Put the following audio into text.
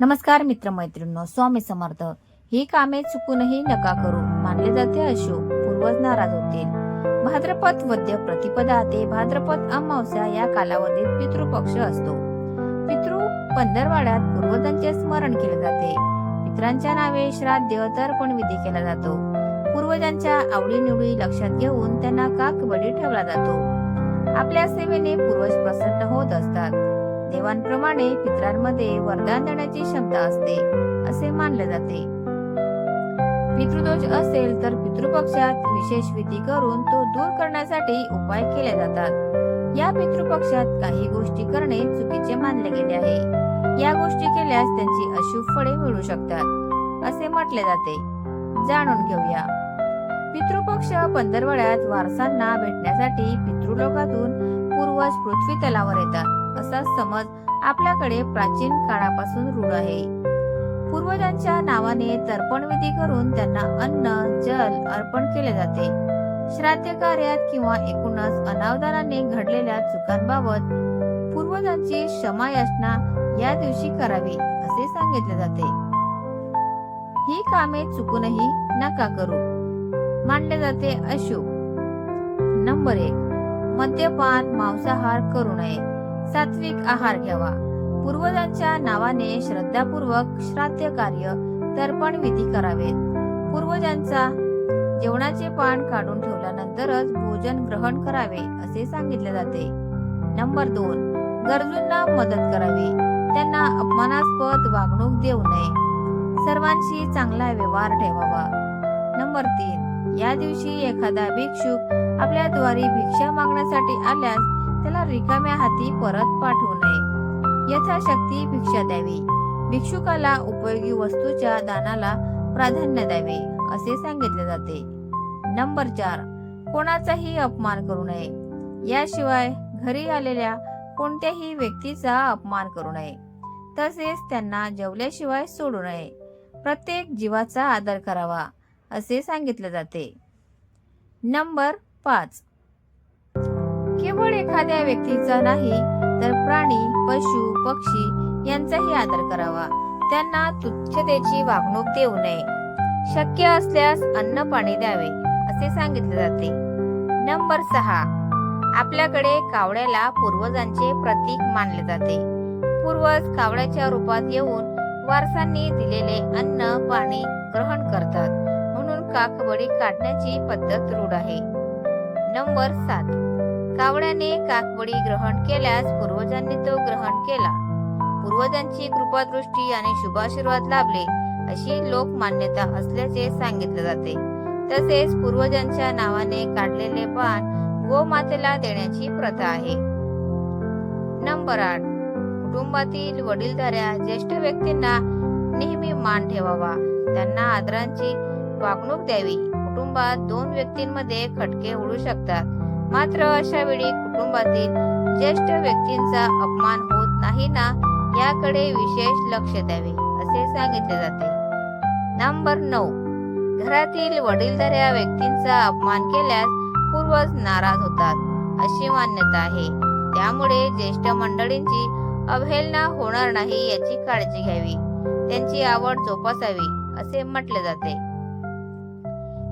नमस्कार मित्रमैत्रिणींनो स्वामी समर्थ. ही कामे चुकूनही नका करू मानले जाते अशोक पूर्वज नाराज होतील भाद्रपद वद्य प्रतिपदा ते भाद्रपद अमावस्या या कालावधीत पितृपक्ष असतो. पितृ पंधरवाड्यात पूर्वजांचे स्मरण केले जाते. पितरांच्या नावे श्राद्ध तर्पण विधी केला जातो. पूर्वजांच्या आवडीनिवडी लक्षात घेऊन त्यांना काकबडी ठेवला जातो. आपल्या सेवेने पूर्वज प्रसन्न होत असतात. देवांप्रमाणे पितरांमध्ये वरदान देण्याची क्षमता असते असे मानले जाते. पितृदोष असेल तर पितृपक्षात विशेष विधी करून तो दूर करण्यासाठी उपाय केले जातात. या पितृपक्षात काही गोष्टी करणे चुकीचे मानले गेले आहे. या गोष्टी केल्यास त्यांची अशुभ फळे मिळू शकतात असे म्हटले जाते. जाणून घेऊया. पितृपक्ष पंधरवड्यात वारसांना भेटण्यासाठी पितृलोकातून पूर्वज पृथ्वी तलावर येतात. असा समज आपल्याकडे प्राचीन काळापासून रूढ आहे. पूर्वजांच्या नावाने तर्पणविधी करून त्यांना अन्न जल अर्पण केले जाते. श्राद्ध कार्यात किंवा एकूणच अनावधानाने घडलेल्या चुकांबाबत पूर्वजांची क्षमा याचना या दिवशी करावी असे सांगितले जाते. ही कामे चुकूनही नका करू मानले जाते अशुभ. नंबर एक मद्यपान मांसाहार करू नये. सात्विक आहार घ्यावा. पूर्वजांच्या नावाने श्रद्धापूर्वक श्राद्ध कार्य तर्पण विधी करावेत. पूर्वजांचा जेवणाचे पान काढून ठेवल्यानंतरच भोजन ग्रहण करावे असे सांगितले जाते. नंबर दोन. गरजूंना मदत करावी. त्यांना अपमानास्पद वागणूक देऊ नये. सर्वांशी चांगला व्यवहार ठेवावा. नंबर तीन. या दिवशी एखादा भिक्षुक आपल्या द्वारी भिक्षा मागण्यासाठी आल्यास त्याला रिकाम्या हाती परत पाठवू नये. यथाशक्ती भिक्षा द्यावी. भिक्षुकाला उपयोगी वस्तूच्या दानाला प्राधान्य द्यावे असे सांगितले जाते. नंबर चार. कोणाचाही अपमान करू नये. याशिवाय घरी आलेल्या कोणत्याही व्यक्तीचा अपमान करू नये. तसेच त्यांना जेवल्याशिवाय सोडू नये. प्रत्येक जीवाचा आदर करावा असे सांगितले जाते. नंबर पाच. केवळ एखाद्या व्यक्तीचा नाही तर प्राणी पशु पक्षी यांचाही आदर करावा. त्यांना तुच्छतेची वागणूक देऊ नये. शक्य असल्यास अन्न पाणी द्यावे असे सांगितले जाते. नंबर सहा. आपल्याकडे कावड्याला पूर्वजांचे प्रतीक मानले जाते. पूर्वज कावड्याच्या रूपात येऊन वारसांनी दिलेले अन्न पाणी ग्रहण करतात. म्हणून काकबडी काढण्याची पद्धत रूढ आहे. नंबर सात. कावड्याने काकबडी ग्रहण केल्यास पूर्वजांनी तो ग्रहण केला. पूर्वजांची कृपादृष्टी आणि शुभाशीर्वाद लाभले अशी लोक मान्यता असल्याचे सांगितले जाते. तसेच पूर्वजांच्या नावाने काढलेले पान गोमातेला देण्याची प्रथा आहे. नंबर आठ. कुटुंबातील वडीलधाऱ्या ज्येष्ठ व्यक्तींना नेहमी मान ठेवावा. त्यांना आदरांची वागणूक द्यावी. कुटुंबात दोन व्यक्तींमध्ये खटके उडू शकतात. मात्र अशा वेळी कुटुंबातील ज्येष्ठ व्यक्तींचा अपमान होत नाही ना याकडे विशेष लक्ष द्यावे असे सांगितले जाते. नंबर नऊ. घरातील वडीलधाऱ्या व्यक्तींचा अपमान केल्यास पूर्वज नाराज होतात अशी मान्यता आहे. त्यामुळे ज्येष्ठ मंडळींची अवहेलना होणार नाही याची काळजी घ्यावी. त्यांची आवड जोपासावी असे म्हटले जाते.